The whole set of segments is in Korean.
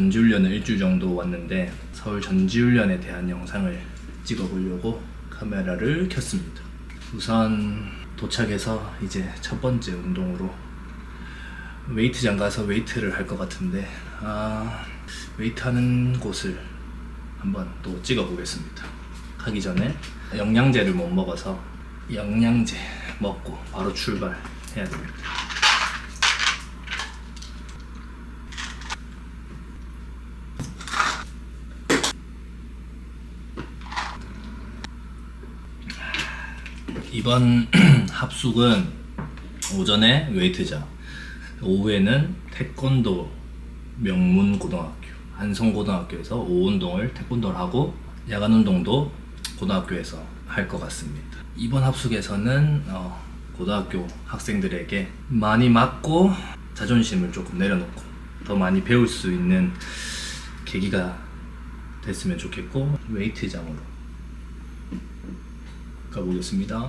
전지훈련을 일주일 정도 왔는데 서울 전지훈련에 대한 영상을 찍어보려고 카메라를 켰습니다. 우선 도착해서 이제 첫 번째 운동으로 웨이트장 가서 웨이트를 할 것 같은데 아 웨이트 하는 곳을 한번 또 찍어보겠습니다. 가기 전에 영양제를 못 먹어서 영양제 먹고 바로 출발해야 됩니다. 이번 합숙은 오전에 웨이트장, 오후에는 태권도 명문고등학교 한성고등학교에서 오후 운동을 태권도를 하고 야간 운동도 고등학교에서 할 것 같습니다. 이번 합숙에서는 어, 고등학교 학생들에게 많이 맞고 자존심을 조금 내려놓고 더 많이 배울 수 있는 계기가 됐으면 좋겠고 웨이트장으로 가보겠습니다.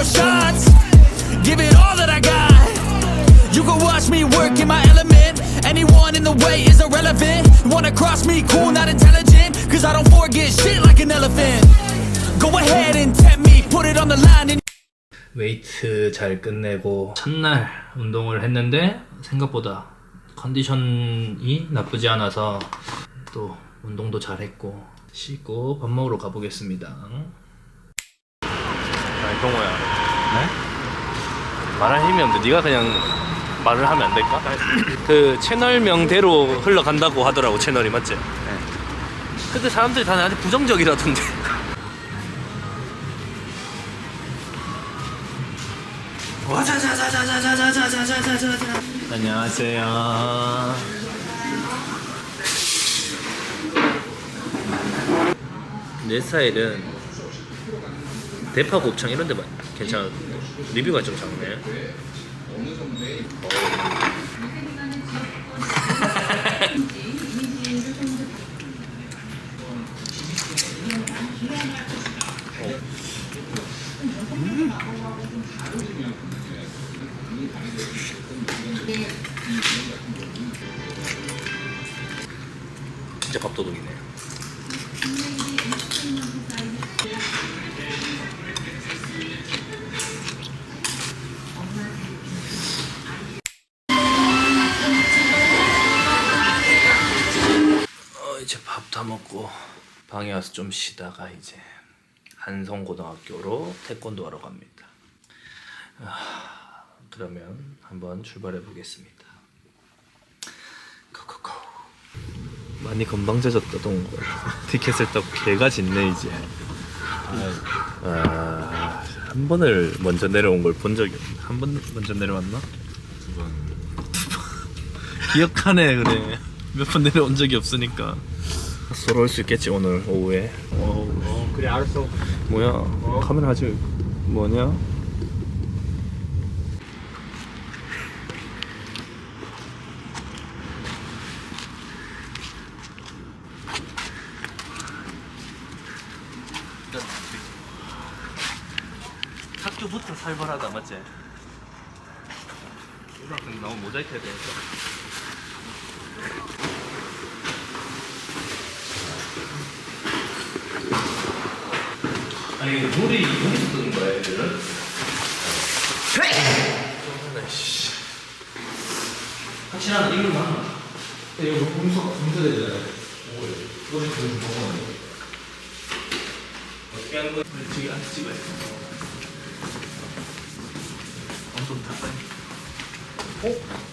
or shots, give it all that I got. You can watch me work in my element. Anyone in the way is irrelevant. You wanna cross me, cool, not intelligent. Cause I don't forget shit like an elephant. Go ahead and tempt me, put it on the line and 웨이트 잘 끝내고 첫날 운동을 했는데 생각보다 컨디션이 나쁘지 않아서 또 운동도 잘 했고 씻고 밥 먹으러 가보겠습니다. 아니 동호야 네? 말할 힘이 없는데 네가 그냥 말을 하면 안 될까? 그 채널명대로 흘러간다고 하더라고 채널이 맞지? 네 근데 사람들이 다 나한테 부정적이라던데 안녕하세요 내 스타일은 대파 곱창 이런 데만 괜찮은데 리뷰가 좀 작네. 진짜 밥도둑이네 다 먹고 방에 와서 좀 쉬다가 이제 한성고등학교로 태권도 하러 갑니다. 아, 그러면 한번 출발해 보겠습니다. 고고고. 많이 건방져졌다 동거. 티켓을 따고 개가 짖네 이제. 아, 한 번을 먼저 내려온 걸 본 적이 없네. 한 번 먼저 내려왔나? 두 번. 기억하네 그래. 몇 번 내려온 적이 없으니까. 올수 있겠지 오늘 오후에. 어, 어 그래 알았어. 뭐야? 카메라 아직 뭐냐? 학교부터 살벌하다 맞지? 너무 모자이크 해야 되니까. 아니 물이 여기서 뜨는 거야 얘들은? 확실한 이걸 맞나? 이거 분석 분석 되잖아요. 그거 좀 먹어야 돼. 어떻게 하는 거야? 저기 안에 찍어야 돼 엄청 탔다 아무도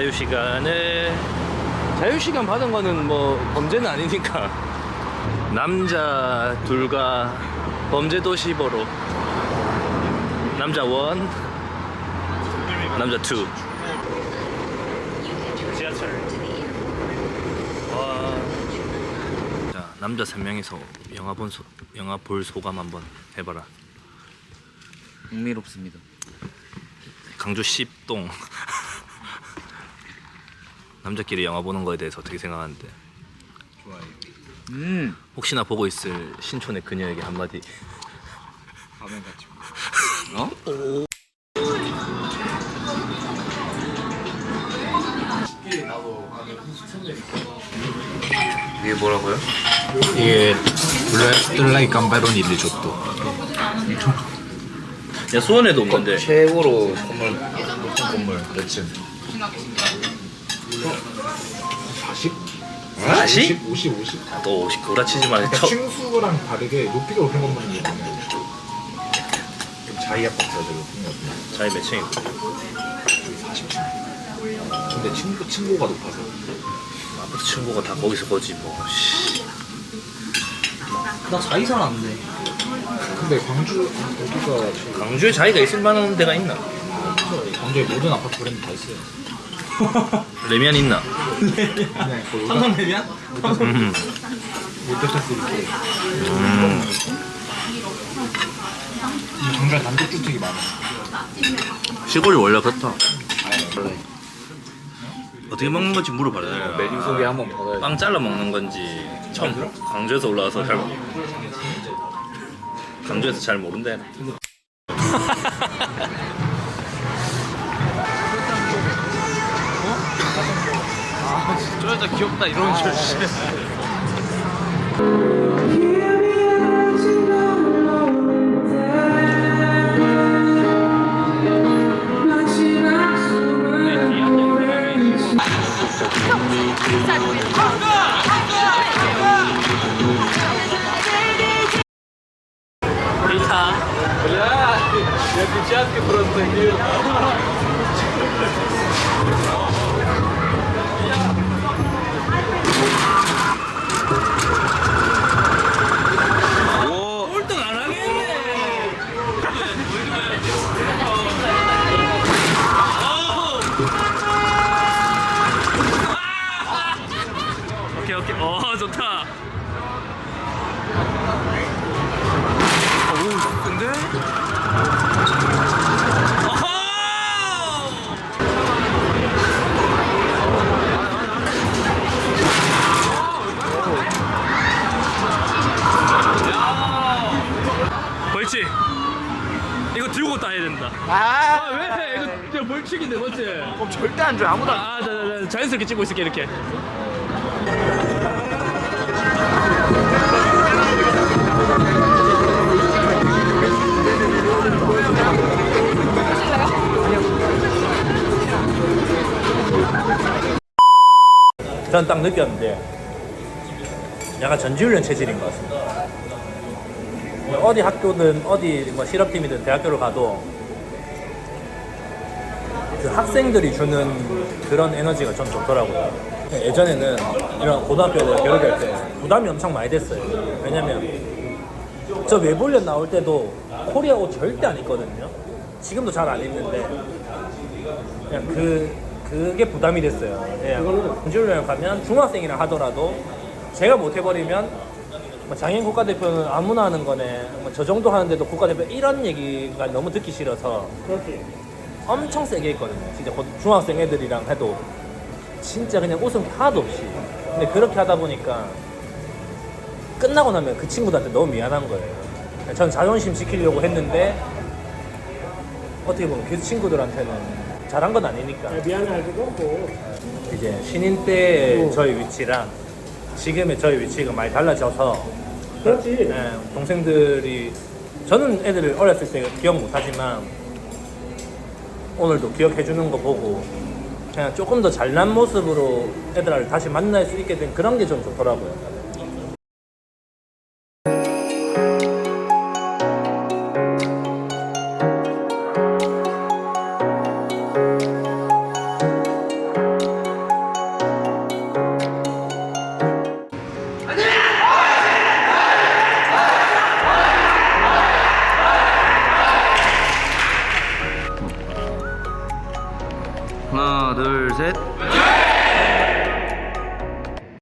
자유시간을. 자유시간 받은 거는 뭐 범죄는 아니니까. 남자 둘과 범죄도시보로 남자 원 남자 투. 지하철. 와. 자 남자 3명이서 영화 본 소, 영화 볼 소감 한번 해봐라. 흥미롭습니다. 강조 씹동 남자끼리 영화 보는 거에 대해서 어떻게 생각하는데 음, 혹시나 보고 있을 신촌의 그녀에게 한마디 가면 같이. 어? 이게 뭐라고요? 이게 블라이 깜바로니 리조또. 야 수원에도 없는데 최고로 선물 높은 선물 몇층? 40? 40? 50, 50. 또50 구라치지 말고 그러니까 쳐 층수랑 다르게 높이가 높은 것만 있는데 좀 아파트가 더 높은 것 같아요. 자기 몇 층이고 40층. 근데 층고, 층고가 높아서. 아무튼 친구가 다 거기서 거지 뭐 씨. 나 자기 살았는데 근데 광주, 여기가 제일 강주에 자기가 있을 만한 데가 있나? 광주의 모든 아파트 브랜드 다 있어요. 레미안 있나? 그냥 그 삼성 레미안? 음. 롯데캐슬 있고. 음. 이 정말 단독주택이 많아. 시골이 원래 그렇다 어떻게 먹는 건지 물어봐라 메뉴 소개 한번 받아야 빵 잘라 먹는 건지 처음 강주에서 올라와서 잘 강주에서 잘 모른대 귀엽다 이런 줄 Я печатки просто гирю. 벌칙. 이거 들고 따야 된다. 아, 왜? 이거 진짜 벌칙인데 맞지? 그럼 절대 안 줘. 아무도 안 아, 자, 자, 자, 자연스럽게 찍고 있을게 이렇게. 전딱 느꼈는데 약간 전지훈련 체질인 것 같습니다. 뭐 어디 학교든 어디 뭐 실업팀이든 대학교를 가도 그 학생들이 주는 그런 에너지가 전 좋더라고요. 예전에는 이런 고등학교 애들 겨루기 할때 부담이 엄청 많이 됐어요. 왜냐면 저 외벌련 나올 때도 코리아 옷 절대 안 입거든요. 지금도 잘 안 입는데 그냥 그 그게 부담이 됐어요. 예. 전지훈련 가면 중학생이라 하더라도 제가 못 해버리면 뭐 장애인 국가대표는 아무나 하는 거네. 뭐 저 정도 하는데도 국가대표 이런 얘기가 너무 듣기 싫어서 엄청 세게 했거든요. 진짜 곧 중학생 애들이랑 해도 진짜 그냥 웃음 하나도 없이. 근데 그렇게 하다 보니까 끝나고 나면 그 친구들한테 너무 미안한 거예요. 전 자존심 지키려고 했는데 어떻게 보면 그 친구들한테는 잘한 건 아니니까. 미안하기도 하고 이제 신인 때 저희 위치랑 지금의 저희 위치가 많이 달라져서 그렇지 예, 동생들이 저는 애들을 어렸을 때 기억 못하지만 오늘도 기억해 주는 거 보고 그냥 조금 더 잘난 모습으로 애들을 다시 만날 수 있게 된 그런 게 좀 좋더라고요.